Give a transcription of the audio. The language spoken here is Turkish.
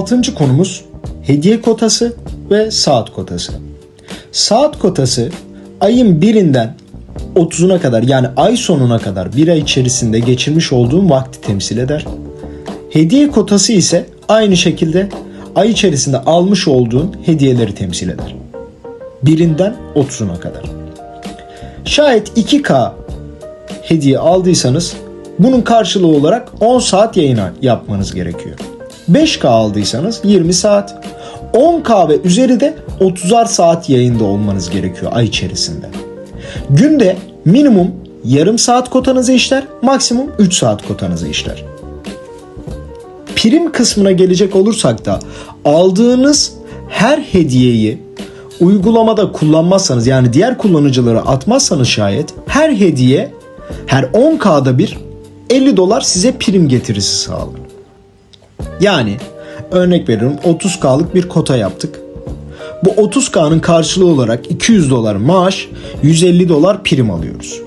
Altıncı konumuz hediye kotası ve saat kotası. Saat kotası ayın birinden 30'una kadar yani ay sonuna kadar bir ay içerisinde geçirmiş olduğun vakti temsil eder. Hediye kotası ise aynı şekilde ay içerisinde almış olduğun hediyeleri temsil eder. Birinden 30'una kadar. Şayet 2K hediye aldıysanız bunun karşılığı olarak 10 saat yayın yapmanız gerekiyor. 5K aldıysanız 20 saat, 10K ve üzeri de 30'ar saat yayında olmanız gerekiyor ay içerisinde. Günde minimum yarım saat kotanızı işler, maksimum 3 saat kotanızı işler. Prim kısmına gelecek olursak da aldığınız her hediyeyi uygulamada kullanmazsanız yani diğer kullanıcılara atmazsanız şayet her hediye her 10K'da bir 50 dolar size prim getirisi sağlar. Yani örnek veriyorum 30K'lık bir kota yaptık. Bu 30K'nın karşılığı olarak 200 dolar maaş, 150 dolar prim alıyoruz.